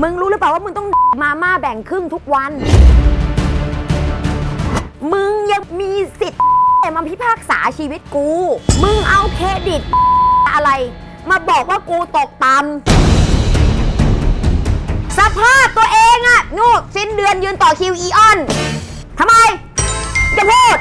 มึงรู้หรือเปล่าว่ามึงต้องมาม่าแบ่งครึ่งทุกวัน มึงยังมีสิทธิ์มาพิพากษาชีวิตกู มึงเอาเครดิตอะไร มาบอกว่ากูตกต่ำสภาพตัวเองอะนู่นสิ้นเดือนยืนต่อคิวอีออนทำไม จะพูด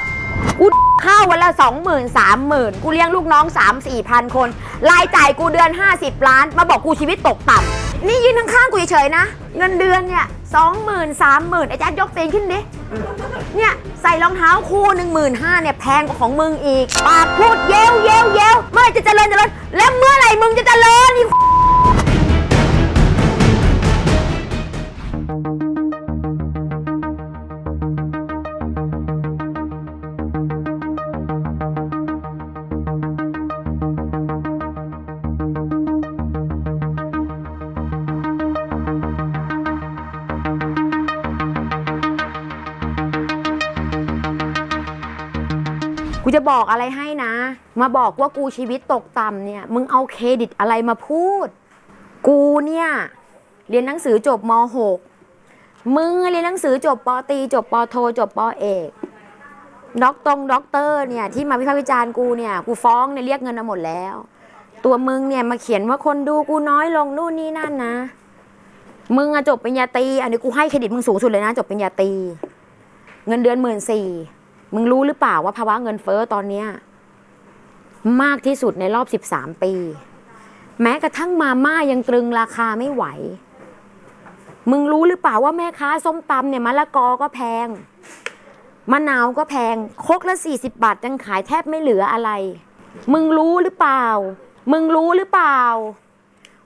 กูข้าววันละสองหมื่นสามหมื่นกูเลี้ยงลูกน้องสามสี่พันคน รายจ่ายกูเดือน50ล้าน มาบอกกูชีวิตตกต่ำ นี่ยืนข้างๆกูเฉยๆนะ เงินเดือนเนี่ยสองหมื่นสามหมื่นไอ้จ๊ดยกตีนขึ้นดิ เนี่ยใส่รองเท้าคู่หนึ่งหมื่นห้าเนี่ยแพงกว่าของมึงอีก ปากพูดเย้วเย้วเย้วเมื่อไหร่จะเจริญเจริญแล้วเมื่อไหร่มึงจะเจริญอี กูจะบอกอะไรให้นะ มาบอกว่ากูชีวิตตกต่ำเนี่ย มึงเอาเครดิตอะไรมาพูด กูเนี่ย เรียนหนังสือจบม .6 มึงเรียนหนังสือจบปตีจบปโทจบปเอกด็อกตรงด็อกเตอร์เนี่ยที่มาวิพากษ์วิจารณ์กูเนี่ยกูฟ้องเนี่ยเรียกเงินมาหมดแล้ว ตัวมึงเนี่ยมาเขียนว่าคนดูกูน้อยลงนู่นนี่นั่นนะ มึงอะจบปริญญาตรีอันนี้กูให้เครดิตมึงสูงสุดเลยนะ จบปริญญาตรีเงินเดือนหมื่นสี่ มึงรู้หรือเปล่าว่าภาวะเงินเฟ้อตอนเนี้ยมากที่สุดในรอบ 13 ปี แม้กระทั่งมาม่ายังตรึงราคาไม่ไหว มึงรู้หรือเปล่าว่าแม่ค้าส้มตำเนี่ยมะละกอก็แพงมะนาวก็แพงคกละ 40 บาทยังขายแทบไม่เหลืออะไร มึงรู้หรือเปล่า มึงรู้หรือเปล่า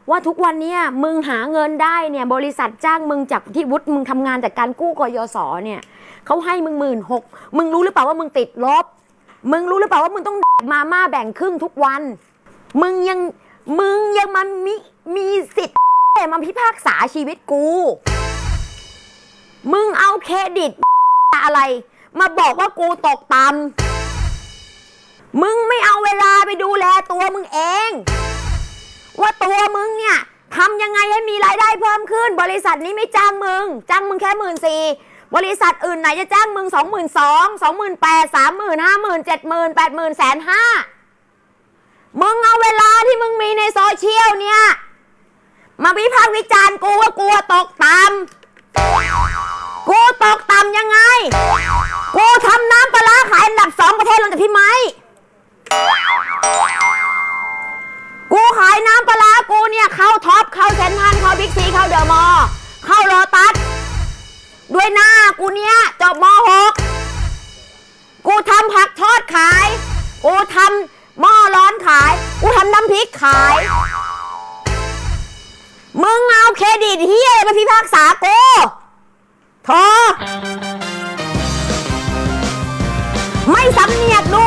ว่าทุกวันนี้มึงหาเงินได้เนี่ยบริษัทจ้างมึงจากที่วุฒิมึงทำงานจากการกู้กยศเนี่ยเขาให้มึงหมื่นหกมึงรู้หรือเปล่าว่ามึงติดลบ มึงรู้หรือเปล่าว่ามึงต้องมาม่าแบ่งครึ่งทุกวัน มึงยังมึงยังมันมีมีสิทธิ์มาพิพากษาชีวิตกู มึงเอาเครดิตอะไร มาบอกว่ากูตกต่ำมึงไม่เอาเวลาไปดูแลตัวมึงเอง ว่าตัวมึงเนี่ยทำยังไงให้มีรายได้เพิ่มขึ้น บริษัทนี้ไม่จ้างมึง จ้างมึงแค่หมื่นสี่บริษัทอื่นไหนจะจ้างมึงสองหมื่นสองสองหมื่นแปดสามหมื่นห้าหมื่นเจ็ดหมื่นแปดหมื่นแสนห้ามึงเอาเวลาที่มึงมีในโซเชียลเนี่ย มาวิพากษ์วิจารณ์กูว่ากูตกต่ำกูตกต่ำยังไง กูทำน้ำปลาร้าขายอันดับสองประเทศหลังจากพี่ไม้ ขายน้ำปลาร้ากูเนี่ยเข้าท็อปเข้าเซนทรันเข้าบิ๊กซีเข้าเดอะมอลล์เข้าโลตัสด้วยหน้ากูเนี่ยจบม .6 กูทำผักทอดขาย กูทำหม้อร้อนขาย กูทำน้ำพริกขาย มึงเอาเครดิตเฮียไรมาพิพากษากูโทไม่สำเนียกดู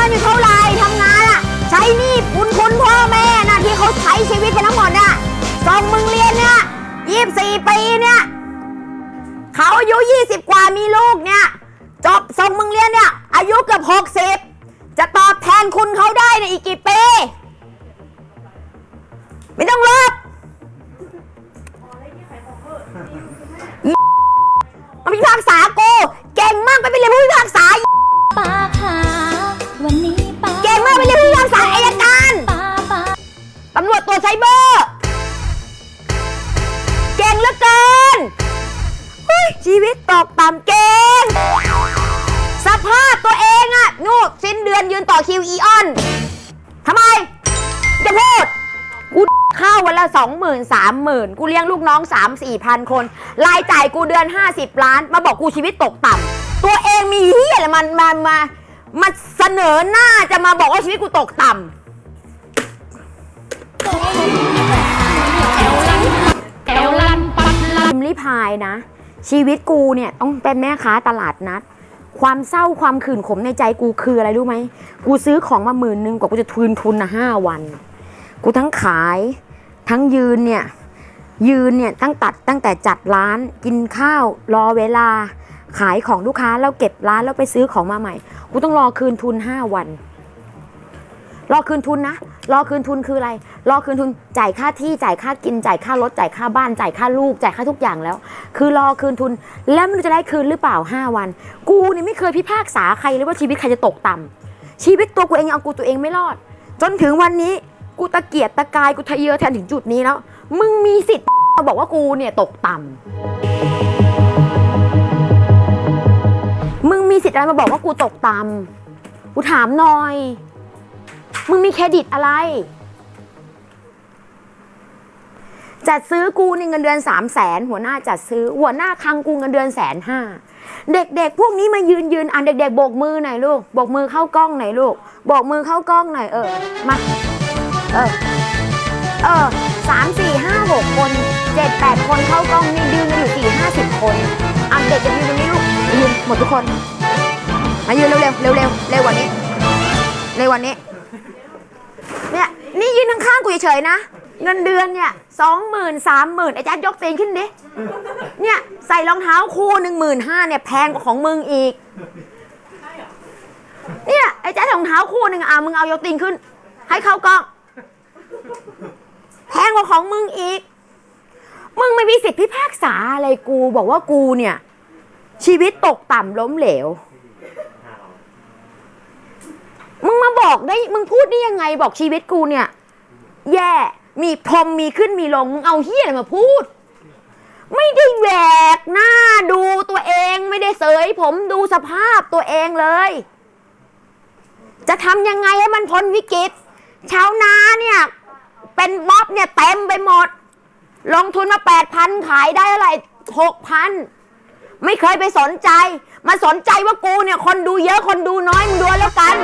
งินอยู่เท่าไหร่ทำงานอะใช้หนี้คุณคุณพ่อแม่นะที่เขาใช้ชีวิตกันทั้งหมดอะส่งมึงเรียนเนี่ยยี่สี่ปีเนี่ยเขาอายุยี่สิบกว่ามีลูกเนี่ยจบส่งมึงเรียนเนี่ยอายุเกือบหกสิบจะตอบแทนคุณเขาได้ในอีกกี่ ไซเบอร์ เก่งเหลือเกินเฮ้ยชีวิตตกต่ำเก่ง สภาพตัวเองอะนู่นสิ้นเดือนยืนต่อคิวอีออนทำไม จะพูด กูข้าววันละสองหมื่นสามหมื่นกูเลี้ยงลูกน้องสามสี่พันคน รายจ่ายกูเดือนห้าสิบล้าน มาบอกกูชีวิตตกต่ำตัวเองมีเฮียอะไรมันมามามาเสนอหน้าจะมาบอกว่าชีวิตกูตกต่ำ แถวลันปัดลันพิมพ์ลิพายนะ ชีวิตกูเนี่ยต้องเป็นแม่ค้าตลาดนัด ความเศร้าความขื่นขมในใจกูคืออะไรรู้ไหม กูซื้อของมาหมื่นหนึ่งกว่ากูจะทุนทุนนะห้าวัน กูทั้งขายทั้งยืนเนี่ยยืนเนี่ยตั้งตัดตั้งแต่จัดร้านกินข้าวรอเวลา ขายของลูกค้าแล้วเก็บร้านแล้วไปซื้อของมาใหม่ กูต้องรอคืนทุน 5 วัน รอคืนทุนนะ รอคืนทุนคืออะไร รอคืนทุนจ่ายค่าที่จ่ายค่ากินจ่ายค่ารถจ่ายค่าบ้านจ่ายค่าลูกจ่ายค่าทุกอย่างแล้ว คือรอคืนทุนแล้วมันจะได้คืนหรือเปล่า 5 วัน กูนี่ไม่เคยพิพากษาใครเลยว่าชีวิตใครจะตกต่ำชีวิตตัวกูเองยังเอากูตัวเองไม่รอด จนถึงวันนี้กูตะเกียกตะกายกูทะเยอแทนถึงจุดนี้แล้ว มึงมีสิทธิ์มาบอกว่ากูเนี่ยตกต่ำมึงมีสิทธิ์อะไรมาบอกว่ากูตกต่ำกูถามหน่อย มึงมีเครดิตอะไร จัดซื้อกูในเงินเดือนสามแสนหัวหน้าจัดซื้อ หัวหน้าคังกูเงินเดือนแสนห้าเด็กๆ พวกนี้มายืนยืนอ่านเด็กๆโบกมือหน่อยลูกโบกมือเข้ากล้องหน่อยลูกโบกมือเข้ากล้องหน่อยเออมาเออเออสามสี่ห้าหกคนเจ็ดแปดคนเข้ากล้องนี่ยืนกันอยู่สี่ห้าสิบคนอะเด็กจะยืนตรงนี้ลูกยืนหมดทุกคนมายืนเร็วๆเร็วๆเร็วเร็วกว่านี้เร็วกว่านี้ นี่ยืนข้างๆกูเฉยๆนะ เงินเดือนเนี่ยสองหมื่นสามหมื่นไอ้แจ๊ดยกเตีนขึ้นดิ เนี่ยใส่รองเท้าคู่หนึ่งหมื่นห้าเนี่ยแพงกว่าของมึงอีก เนี่ยไอ้แจ๊ดรองเท้าคู่หนึ่งอะมึงเอายกตีนขึ้น ให้เข้ากล้อง แพงกว่าของมึงอีก มึงไม่มีสิทธิพิพากษาอะไรกูบอกว่ากูเนี่ย ชีวิตตกต่ำล้มเหลว มึงมา บอกได้มึงพูดได้ยังไงบอกชีวิตกูเนี่ย แย่ มีพรมมีขึ้นมีลง มึงเอาเฮียอะไรมาพูด ไม่ได้แหวกหน้าดูตัวเองไม่ได้เสย ผมดูสภาพตัวเองเลย จะทำยังไงให้มันพ้นวิกฤตชาวนาเนี่ย เป็นม็อบเนี่ยเต็มไปหมด ลงทุนมาแปดพันขายได้อะไรหกพันไม่เคยไปสนใจ มาสนใจว่ากูเนี่ย คนดูเยอะคนดูน้อยมึงดูแล้วกัน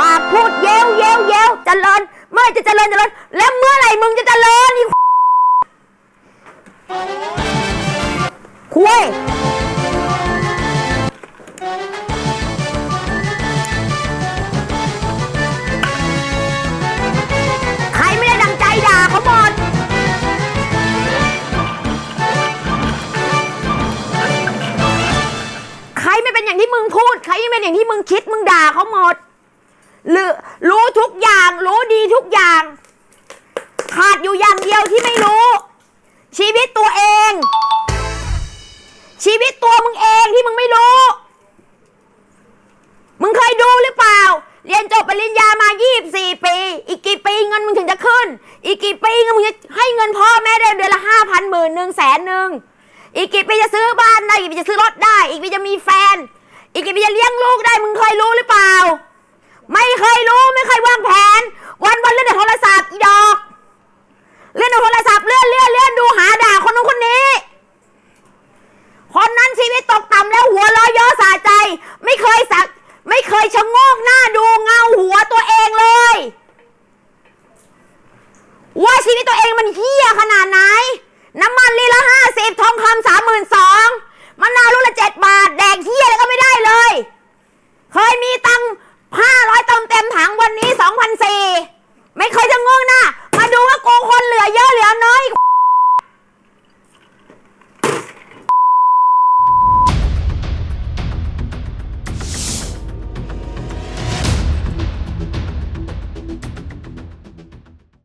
ปากพูดเย้วเย้วเย้วเจริญเมื่อไหร่จะเจริญเจริญแล้วเมื่อไหร่มึงจะเจริญนี่คุยใครไม่ได้ดังใจด่าเขาหมดใครไม่เป็นอย่างที่มึงพูด ใครไม่เป็นอย่างที่มึงคิดมึงด่าเขาหมด รือรู้ทุกอย่าง รู้ดีทุกอย่าง ขาดอยู่อย่างเดียวที่ไม่รู้ ชีวิตตัวเอง ชีวิตตัวมึงเองที่มึงไม่รู้ มึงเคยดูหรือเปล่า เรียนจบปริญญามา 24 ปี อีกกี่ปีเงินมึงถึงจะขึ้น อีกกี่ปีเงินมึงจะให้เงินพ่อแม่ได้เดือนละห้าพันหมื่นหนึ่งแสนหนึ่งอีกกี่ปีจะซื้อบ้านได้ อีกกี่ปีจะซื้อรถได้ อีกกี่ปีจะมีแฟน อีกกี่ปีจะเลี้ยงลูกได้ มึงเคยรู้หรือเปล่า ไม่เคยรู้ไม่เคยวางแผน วันวันเล่นแต่โทรศัพท์อีดอก เล่นแต่โทรศัพท์เลื่อนเลื่อนเลื่อนดูหาด่าคนนู้นคนนี้ คนนั้นชีวิตตกต่ำแล้วหัวเร้อยย่อสะใจ ไม่เคยสัก ไม่เคยชะโงกหน้าดูเงาหัวตัวเองเลย ว่าชีวิตตัวเองมันเฮี้ยขนาดไหน น้ำมันลีละห้าสิบทองคำสามหมื่นสองมะนาวลูกละเจ็ดบาท แดกเฮี้ยอะไรก็ไม่ได้เลย เคยมีตังห้า เต็มถังวันนี้สองพันสี่